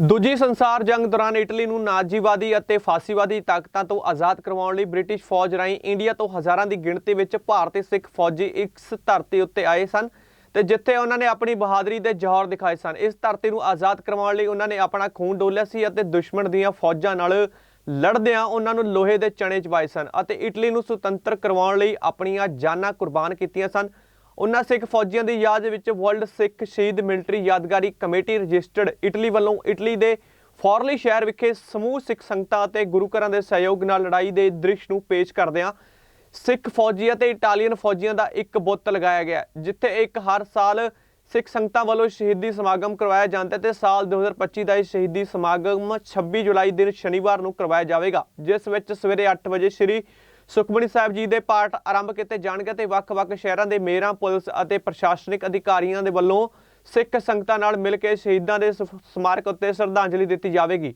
ਦੂਜੀ ਸੰਸਾਰ ਜੰਗ ਦੌਰਾਨ ਇਟਲੀ ਨੂੰ ਨਾਜ਼ੀਵਾਦੀ ਅਤੇ ਫਾਸੀਵਾਦੀ ਤਾਕਤਾਂ ਤੋਂ ਆਜ਼ਾਦ ਕਰਵਾਉਣ ਲਈ ਬ੍ਰਿਟਿਸ਼ ਫੌਜ ਰਾਹੀਂ ਇੰਡੀਆ ਤੋਂ ਹਜ਼ਾਰਾਂ ਦੀ ਗਿਣਤੀ ਵਿੱਚ ਭਾਰਤੀ ਸਿੱਖ ਫੌਜੀ ਇਸ ਧਰਤੀ ਉੱਤੇ ਆਏ ਸਨ ਤੇ ਜਿੱਥੇ ਉਹਨਾਂ ਨੇ ਆਪਣੀ ਬਹਾਦਰੀ ਦੇ ਜੌਹਰ ਦਿਖਾਏ ਸਨ। ਇਸ ਧਰਤੀ ਨੂੰ ਆਜ਼ਾਦ ਕਰਵਾਉਣ ਲਈ ਉਹਨਾਂ ਨੇ ਆਪਣਾ ਖੂਨ ਡੋਲਿਆ ਸੀ ਅਤੇ ਦੁਸ਼ਮਣ ਦੀਆਂ ਫੌਜਾਂ ਨਾਲ ਲੜਦਿਆਂ ਉਹਨਾਂ ਨੂੰ ਲੋਹੇ ਦੇ ਚਣੇ ਚਵਾਏ ਸਨ ਅਤੇ ਇਟਲੀ ਨੂੰ ਸੁਤੰਤਰ ਕਰਵਾਉਣ ਲਈ ਆਪਣੀਆਂ ਜਾਨਾਂ ਕੁਰਬਾਨ ਕੀਤੀਆਂ ਸਨ। ਉਹਨਾਂ ਸਿੱਖ ਫੌਜੀਆਂ ਦੀ ਯਾਦ ਵਿੱਚ ਵਰਲਡ ਸਿੱਖ ਸ਼ਹੀਦ ਮਿਲਟਰੀ ਯਾਦਗਾਰੀ ਕਮੇਟੀ ਰਜਿਸਟਰਡ ਇਟਲੀ ਵੱਲੋਂ ਇਟਲੀ ਦੇ ਫੋਰਲੀ ਸ਼ਹਿਰ ਵਿਖੇ ਸਮੂਹ ਸਿੱਖ ਸੰਗਤਾਂ ਅਤੇ ਗੁਰੂ ਘਰਾਂ ਦੇ ਸਹਿਯੋਗ ਨਾਲ ਲੜਾਈ ਦੇ ਦ੍ਰਿਸ਼ ਨੂੰ ਪੇਸ਼ ਕਰਦਿਆਂ ਸਿੱਖ ਫੌਜੀ ਅਤੇ ਇਟਾਲੀਅਨ ਫੌਜੀਆਂ ਦਾ ਇੱਕ ਬੁੱਤ ਲਗਾਇਆ ਗਿਆ, ਜਿੱਥੇ ਇੱਕ ਹਰ ਸਾਲ ਸਿੱਖ ਸੰਗਤਾਂ ਵੱਲੋਂ ਸ਼ਹੀਦੀ ਸਮਾਗਮ ਕਰਵਾਇਆ ਜਾਂਦਾ ਹੈ ਤੇ ਸਾਲ 2025 ਦਾ ਇਹ ਸ਼ਹੀਦੀ ਸਮਾਗਮ 26 ਜੁਲਾਈ ਦਿਨ ਸ਼ਨੀਵਾਰ ਨੂੰ ਕਰਵਾਇਆ ਜਾਵੇਗਾ, ਜਿਸ ਵਿੱਚ ਸਵੇਰੇ 8 ਵਜੇ ਸ੍ਰੀ ਸੁਖਮਨੀ ਸਾਹਿਬ ਜੀ ਦੇ ਪਾਠ ਆਰੰਭ ਕੀਤੇ ਜਾਣਗੇ ਤੇ ਵੱਖ-ਵੱਖ ਸ਼ਹਿਰਾਂ ਦੇ ਮੇਅਰਾਂ, ਪੁਲਿਸ ਅਤੇ ਪ੍ਰਸ਼ਾਸਨਿਕ ਅਧਿਕਾਰੀਆਂ ਦੇ ਵੱਲੋਂ ਸਿੱਖ ਸੰਗਤਾਂ ਨਾਲ ਮਿਲ ਕੇ ਸ਼ਹੀਦਾਂ ਦੇ ਸ- ਸਮਾਰਕ ਉੱਤੇ ਸ਼ਰਧਾਂਜਲੀ ਦਿੱਤੀ ਜਾਵੇਗੀ।